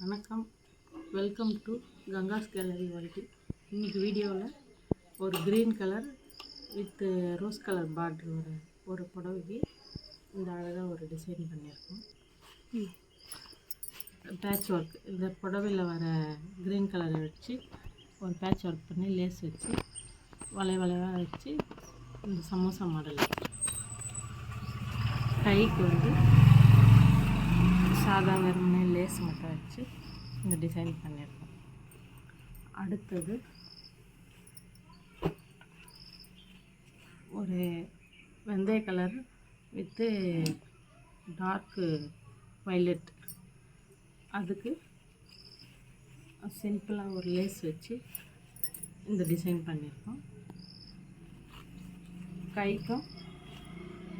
வணக்கம். Welcome to Gangas gallery வாழ்க்கை இன்றைக்கி வீடியோவில் ஒரு green colour with rose colour border ஒரு ஒரு புடவைக்கு இந்த அழகாக ஒரு டிசைன் பண்ணியிருக்கோம். பேட்ச் ஒர்க் இந்த புடவையில் வர க்ரீன் கலரை வச்சு ஒரு பேட்ச் ஒர்க் பண்ணி லேஸ் வச்சு வளை வளைவாக வச்சு இந்த சமோசா மாடல் கைக்கு வந்து சாதா வெறுமனே லேஸ் மட்டும் வச்சு இந்த டிசைன் பண்ணியிருக்கோம். அடுத்தது ஒரு வெந்தய கலர் வித்து டார்க்கு வைலட் அதுக்கு சிம்பிளாக ஒரு லேஸ் வச்சு இந்த டிசைன் பண்ணியிருக்கோம். கைக்கும்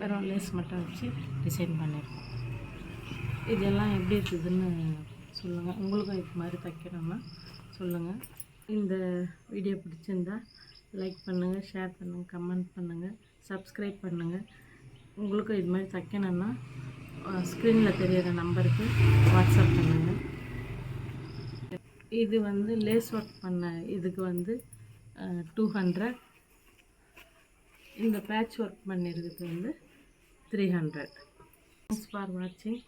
வெறும் லேஸ் மட்டும் வச்சு டிசைன் பண்ணியிருக்கோம். இதெல்லாம் எப்படி இருக்குதுன்னு சொல்லுங்கள் உங்களுக்கும் இது மாதிரி தைக்கணும்னா சொல்லுங்கள் இந்த வீடியோ பிடிச்சிருந்தா லைக் பண்ணுங்கள் ஷேர் பண்ணுங்கள் கமெண்ட் பண்ணுங்கள் சப்ஸ்கிரைப் பண்ணுங்கள் உங்களுக்கும் இது மாதிரி தைக்கணும்னா ஸ்க்ரீனில் தெரியிற நம்பருக்கு வாட்ஸ்அப் பண்ணுங்கள் இது வந்து லேஸ் ஒர்க் பண்ண இதுக்கு வந்து டூ ஹண்ட்ரட் இந்த பேட்ச் ஒர்க் பண்ணியிருக்கிறது வந்து த்ரீ ஹண்ட்ரட் தேங்க்ஸ் ஃபார் வாட்சிங்